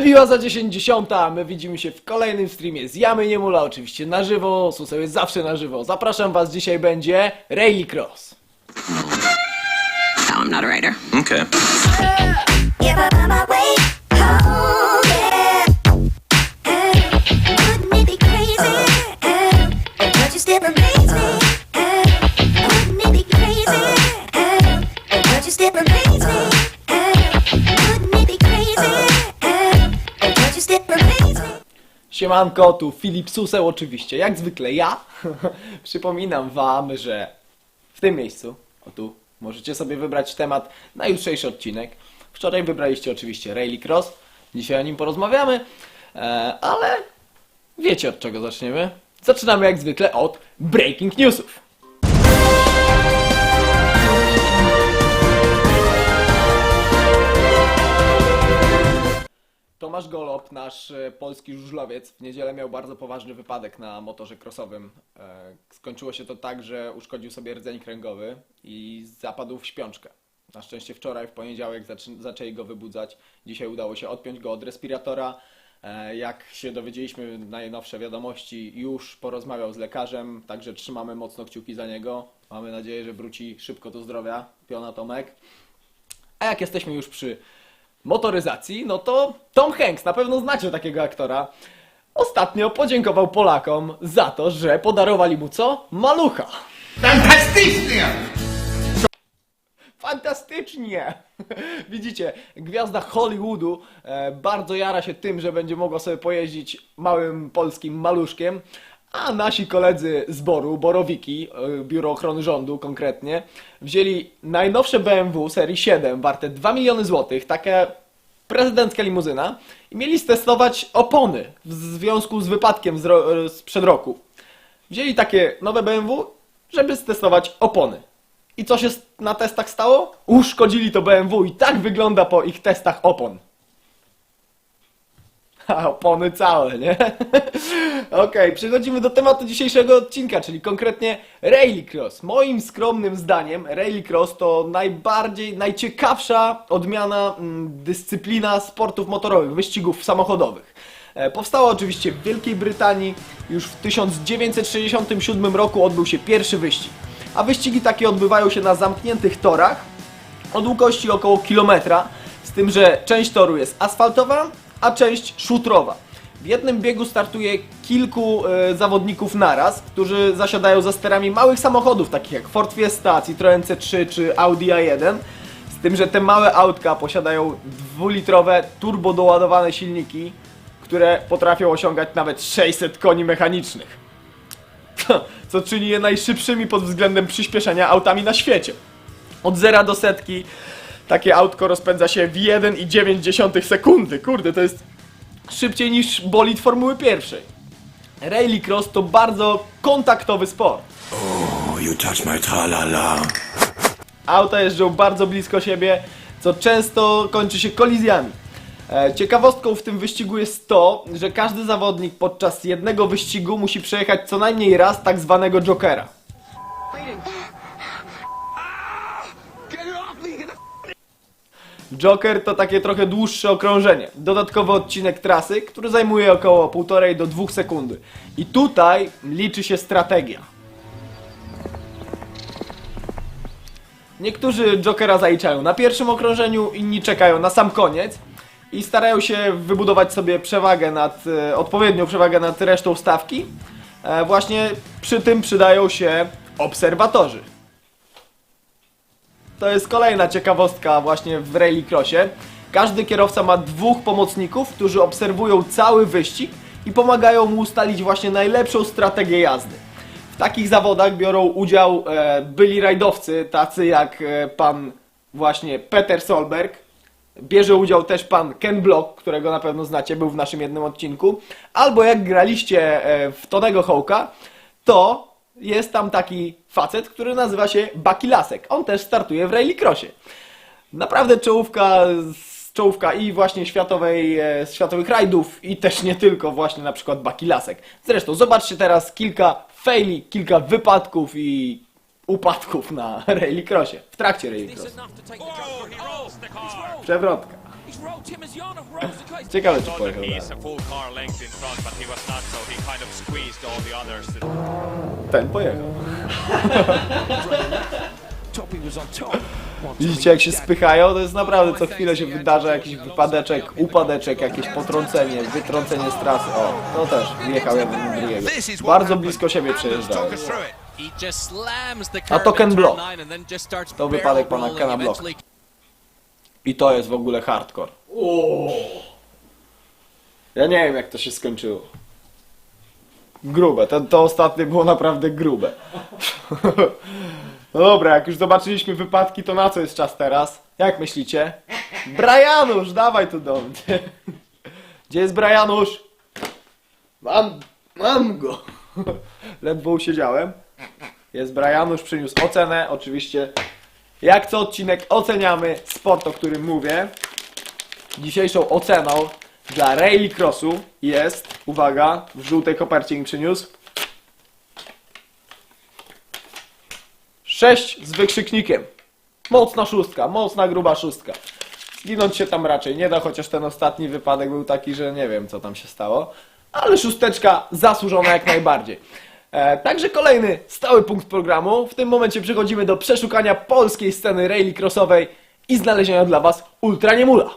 Wybiła za 10 a my widzimy się w kolejnym streamie z Jamy Niemula, oczywiście na żywo, Suseł jest zawsze na żywo. Zapraszam was, dzisiaj będzie Rallycross. No, I'm not a writer. Okay. Siemanko, tu Filip Suseł oczywiście, jak zwykle ja. Przypominam wam, że w tym miejscu, o tu, możecie sobie wybrać temat na jutrzejszy odcinek. Wczoraj wybraliście oczywiście Rallycross, dzisiaj o nim porozmawiamy, e, ale wiecie od czego zaczniemy. Zaczynamy jak zwykle od breaking newsów. Tomasz Golob, nasz e, polski żużlowiec, w niedzielę miał bardzo poważny wypadek na motorze crossowym. E, Skończyło się to tak, że uszkodził sobie rdzeń kręgowy i zapadł w śpiączkę. Na szczęście wczoraj, w poniedziałek, zaczę- zaczęli go wybudzać. Dzisiaj udało się odpiąć go od respiratora. E, Jak się dowiedzieliśmy, najnowsze wiadomości, już porozmawiał z lekarzem, także trzymamy mocno kciuki za niego. Mamy nadzieję, że wróci szybko do zdrowia. Piona Tomek. A jak jesteśmy już przy motoryzacji, no to Tom Hanks, na pewno znacie takiego aktora, ostatnio podziękował Polakom za to, że podarowali mu co? Malucha. Fantastycznie! Fantastycznie! Widzicie, gwiazda Hollywoodu e, bardzo jara się tym, że będzie mogła sobie pojeździć małym polskim maluszkiem, a nasi koledzy z Boru, Borowiki, e, Biuro Ochrony Rządu konkretnie, wzięli najnowsze BMW serii 7 warte 2 miliony złotych, takie prezydencka limuzyna i mieli stestować opony w związku z wypadkiem z ro- sprzed roku. Wzięli takie nowe BMW, żeby stestować opony. I co się na testach stało? Uszkodzili to BMW i tak wygląda po ich testach opon. Opony całe, nie? Okej, przechodzimy do tematu dzisiejszego odcinka, czyli konkretnie Rallycross. Moim skromnym zdaniem Rallycross to najbardziej, najciekawsza odmiana mm, dyscyplina sportów motorowych, wyścigów samochodowych. E, Powstała oczywiście w Wielkiej Brytanii. Już w 1967 roku odbył się pierwszy wyścig. A wyścigi takie odbywają się na zamkniętych torach o długości około kilometra, z tym, że część toru jest asfaltowa, a część szutrowa. W jednym biegu startuje kilku e, zawodników naraz, którzy zasiadają za sterami małych samochodów, takich jak Ford Fiesta, Citroen C3 czy Audi A1. Z tym, że te małe autka posiadają dwulitrowe turbo doładowane silniki, które potrafią osiągać nawet 600 koni mechanicznych. Co czyni je najszybszymi pod względem przyspieszenia autami na świecie. Od zera do setki takie autko rozpędza się w 1,9 sekundy. Kurde, to jest szybciej niż bolid Formuły pierwszej. Rallycross to bardzo kontaktowy sport. Oh, you touch my tra-la-la. Auta jeżdżą bardzo blisko siebie, co często kończy się kolizjami. E, Ciekawostką w tym wyścigu jest to, że każdy zawodnik podczas jednego wyścigu musi przejechać co najmniej raz tak zwanego Jokera. Joker to takie trochę dłuższe okrążenie. Dodatkowy odcinek trasy, który zajmuje około 1,5 do 2 sekundy. I tutaj liczy się strategia. Niektórzy Jokera zaliczają na pierwszym okrążeniu, inni czekają na sam koniec i starają się wybudować sobie przewagę nad, e, odpowiednią przewagę nad resztą stawki. E, właśnie przy tym przydają się obserwatorzy. To jest kolejna ciekawostka właśnie w rallycrossie. Każdy kierowca ma dwóch pomocników, którzy obserwują cały wyścig i pomagają mu ustalić właśnie najlepszą strategię jazdy. W takich zawodach biorą udział e, byli rajdowcy, tacy jak e, pan właśnie Peter Solberg. Bierze udział też pan Ken Block, którego na pewno znacie, był w naszym jednym odcinku. Albo jak graliście e, w Tonego Hołka, to jest tam taki facet, który nazywa się Baki Lasek. On też startuje w rallycrossie. Naprawdę czołówka, z- czołówka i właśnie światowej, e, światowych rajdów i też nie tylko właśnie na przykład Baki Lasek. Zresztą zobaczcie teraz kilka faili, kilka wypadków i upadków na rallycrossie, w trakcie rallycrossu. Przewrotka. Ciekawe, czy pojechał dalej. Ten pojechał. Widzicie jak się spychają? To jest naprawdę co chwilę się wydarza jakiś wypadeczek, upadeczek, jakieś potrącenie, wytrącenie z trasy. O, to też wjechał jeden do drugiego. Bardzo blisko siebie przejeżdżają. A to Ken Block. To wypadek pana Kena eventually I to jest w ogóle hardcore. Ja nie wiem jak to się skończyło. Grube, to, to ostatnie było naprawdę grube. No dobra, jak już zobaczyliśmy wypadki, to na co jest czas teraz? Jak myślicie? Brianusz, dawaj tu do mnie. Gdzie jest Brianusz? Mam, mam go. Ledwo usiedziałem. Jest Brianusz, przyniósł ocenę, oczywiście. Jak co odcinek oceniamy sport, o którym mówię. Dzisiejszą oceną dla Rallycrossu jest, uwaga, w żółtej kopercie mi przyniósł. 6 z wykrzyknikiem. Mocna szóstka, mocna gruba szóstka. Zginąć się tam raczej nie da, chociaż ten ostatni wypadek był taki, że nie wiem co tam się stało. Ale szósteczka zasłużona jak najbardziej. E, także kolejny stały punkt programu. W tym momencie przechodzimy do przeszukania polskiej sceny rallycrossowej i znalezienia dla Was Ultra Niemula.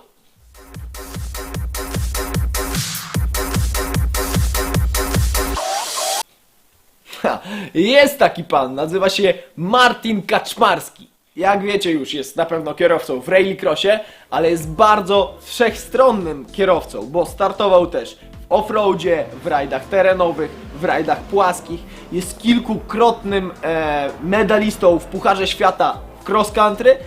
Jest taki pan, nazywa się Martin Kaczmarski. Jak wiecie już, jest na pewno kierowcą w rallycrossie, ale jest bardzo wszechstronnym kierowcą, bo startował też w offroadzie, w rajdach terenowych, w rajdach płaskich. Jest kilkukrotnym e, medalistą w Pucharze Świata w cross country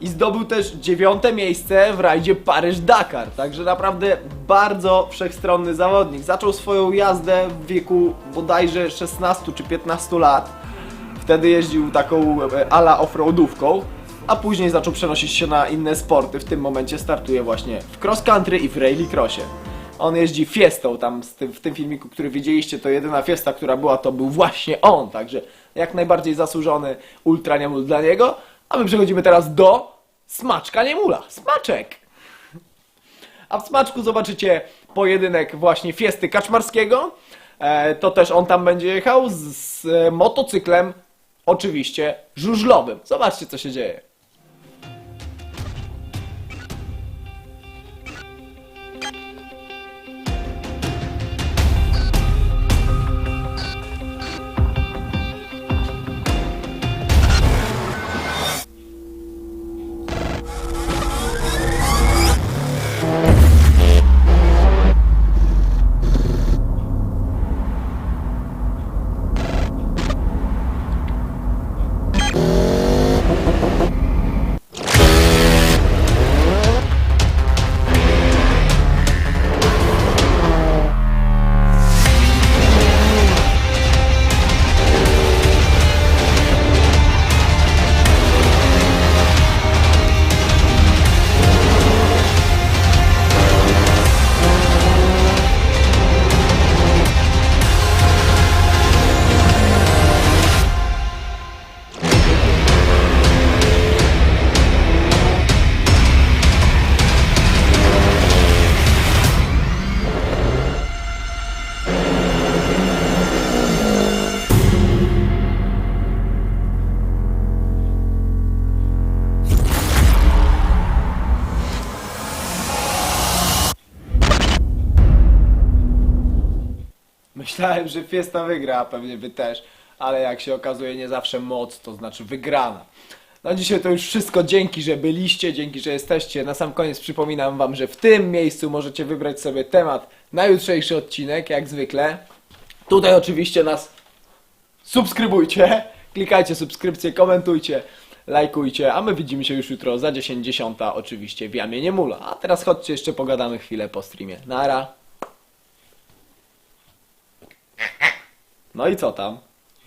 i zdobył też dziewiąte miejsce w rajdzie Paryż-Dakar. Także naprawdę bardzo wszechstronny zawodnik. Zaczął swoją jazdę w wieku bodajże 16 czy 15 lat. Wtedy jeździł taką e, ala offroadówką, a później zaczął przenosić się na inne sporty. W tym momencie startuje właśnie w cross country i w rallycrossie. On jeździ Fiestą, tam tym, w tym filmiku, który widzieliście, to jedyna Fiesta, która była, to był właśnie on. Także jak najbardziej zasłużony ultra niemul dla niego. A my przechodzimy teraz do Smaczka Niemula. Smaczek! A w Smaczku zobaczycie pojedynek właśnie Fiesty Kaczmarskiego. E, to też on tam będzie jechał z, motocyklem, oczywiście żużlowym. Zobaczcie co się dzieje. Myślałem, że Fiesta wygra, a pewnie wy też, ale jak się okazuje nie zawsze moc, to znaczy wygrana. No dzisiaj to już wszystko, dzięki, że byliście, dzięki, że jesteście. Na sam koniec przypominam wam, że w tym miejscu możecie wybrać sobie temat na jutrzejszy odcinek, jak zwykle. Tutaj oczywiście nas subskrybujcie, klikajcie subskrypcję, komentujcie, lajkujcie, a my widzimy się już jutro za 10.10 oczywiście w Jamie Niemula. A teraz chodźcie jeszcze pogadamy chwilę po streamie. Nara. No i co tam?